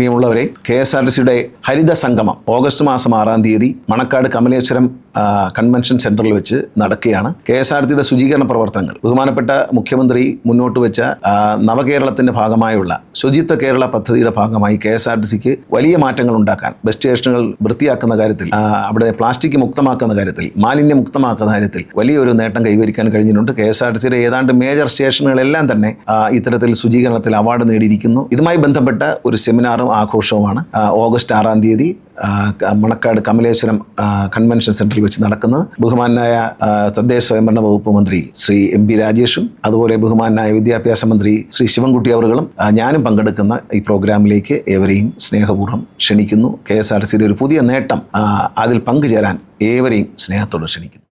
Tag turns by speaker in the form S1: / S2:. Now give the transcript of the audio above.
S1: പ്രിയമുള്ളവരെ K S R T സിയുടെ ഹരിത സംഗമം ഓഗസ്റ്റ് മാസം ആറാം തീയതി മണക്കാട് കമലേശ്വരം കൺവെൻഷൻ സെന്ററിൽ വെച്ച് നടക്കുകയാണ്. കെ എസ് ആർ ടിയുടെ ശുചീകരണ പ്രവർത്തനങ്ങൾ ബഹുമാനപ്പെട്ട മുഖ്യമന്ത്രി മുന്നോട്ട് വെച്ച നവകേരളത്തിന്റെ ഭാഗമായുള്ള ശുചിത്വ കേരള പദ്ധതിയുടെ ഭാഗമായി കെ എസ് ആർ ടി സിക്ക് വലിയ മാറ്റങ്ങൾ ഉണ്ടാക്കാൻ ബസ് സ്റ്റേഷനുകൾ വൃത്തിയാക്കുന്ന കാര്യത്തിൽ അവിടെ പ്ലാസ്റ്റിക് മുക്തമാക്കുന്ന കാര്യത്തിൽ മാലിന്യ മുക്തമാക്കുന്ന കാര്യത്തിൽ വലിയൊരു നേട്ടം കൈവരിക്കാൻ കഴിഞ്ഞിട്ടുണ്ട്. കെ എസ് ആർ ടി സിയുടെ ഏതാണ്ട് മേജർ സ്റ്റേഷനുകളെല്ലാം തന്നെ ഇത്തരത്തിൽ ശുചീകരണത്തിൽ അവാർഡ് നേടിയിരിക്കുന്നു. ഇതുമായി ബന്ധപ്പെട്ട ഒരു സെമിനാറും ആഘോഷവുമാണ്. ഓഗസ്റ്റ് ആറാം തീയതി മണക്കാട് കമലേശ്വരം കൺവെൻഷൻ സെന്ററിൽ വെച്ച് നടക്കുന്നത് ബഹുമാനായ തദ്ദേശ സ്വയംഭരണ വകുപ്പ് മന്ത്രി ശ്രീ എം പി രാജേഷും അതുപോലെ ബഹുമാനായ വിദ്യാഭ്യാസ മന്ത്രി ശ്രീ ശിവൻകുട്ടി അവറുകളും ഞാനും പങ്കെടുക്കുന്ന ഈ പ്രോഗ്രാമിലേക്ക് ഏവരെയും സ്നേഹപൂർവം ക്ഷണിക്കുന്നു. കെ എസ് ആർ സിയുടെ ഒരു പുതിയ നേട്ടം അതിൽ പങ്കുചേരാൻ ഏവരെയും സ്നേഹത്തോടെ ക്ഷണിക്കുന്നു.